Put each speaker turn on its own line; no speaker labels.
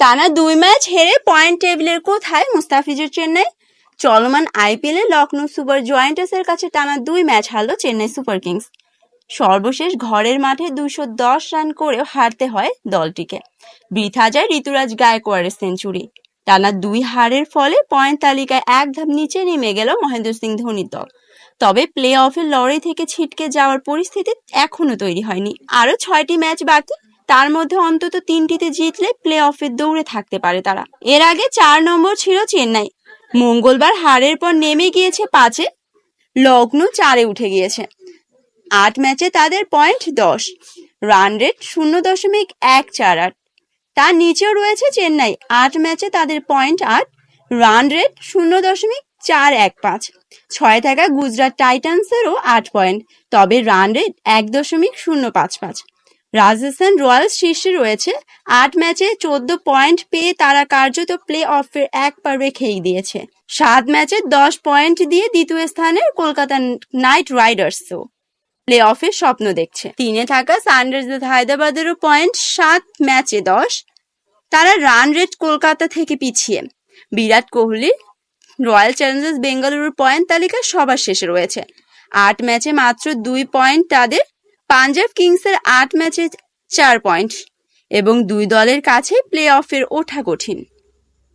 টানা দুই ম্যাচ হেরে পয়েন্ট টেবিলের কোথায় মুস্তাফিজের চেন্নাই? চলমান আইপিএলে লখনৌ সুপার জয়েন্টার্সের কাছে টানা দুই ম্যাচ হারল চেন্নাই সুপার কিংস। সর্বশেষ ঘরের মাঠে দুশো দশ রান করেও হারতে হয় দলটিকে। বৃথা যায় ঋতুরাজ গায়কোয়াড়ের সেঞ্চুরি। টানা দুই হারের ফলে পয়েন্ট তালিকায় এক ধাপ নিচে নেমে গেল মহেন্দ্র সিং ধোনির দল। তবে প্লে অফের লড়াই থেকে ছিটকে যাওয়ার পরিস্থিতি এখনও তৈরি হয়নি। আরও ছয়টি ম্যাচ বাকি তার মধ্যে অন্তত তিনটিতে জিতলে প্লে অফের দৌড়ে থাকতে পারে তারা। এর আগে চার নম্বর ছিল চেন্নাই। মঙ্গলবার হারের পর নেমে গিয়েছে পাঁচে। লগ্ন চারে উঠে গিয়েছে। আট ম্যাচে তাদের পয়েন্ট দশ। রান রেট শূন্য দশমিক এক চার আট। তার নিচেও রয়েছে চেন্নাই। আট ম্যাচে তাদের পয়েন্ট আট। রান রেট শূন্য দশমিক চার এক পাঁচ। ছয় থাকা গুজরাট টাইটান্সেরও আট পয়েন্ট তবে রান রেট এক দশমিক শূন্য পাঁচ পাঁচ। রাজস্থান রয়্যালস শীর্ষে রয়েছে আট ম্যাচে চোদ্দ পয়েন্ট পেয়ে তারা কার্যত প্লে অফের এক পা রেখেই দিয়েছে। সাত ম্যাচে দশ পয়েন্ট দিয়ে দ্বিতীয় স্থানে কলকাতা নাইট রাইডার্সও প্লে অফের স্বপ্ন দেখছে। তিনে থাকা সানরাইজার্স হায়দ্রাবাদেরও পয়েন্ট, সাত ম্যাচে দশ। তারা রান রেট কলকাতা থেকে পিছিয়ে। বিরাট কোহলি, রয়্যাল চ্যালেঞ্জার্স বেঙ্গালুরুর পয়েন্ট তালিকায় সবার শেষে রয়েছে। আট ম্যাচে মাত্র দুই পয়েন্ট তাদের পাঞ্জাব কিংসের আট ম্যাচে চার পয়েন্ট এবং দুই দলের কাছে প্লে অফের ওঠা কঠিন।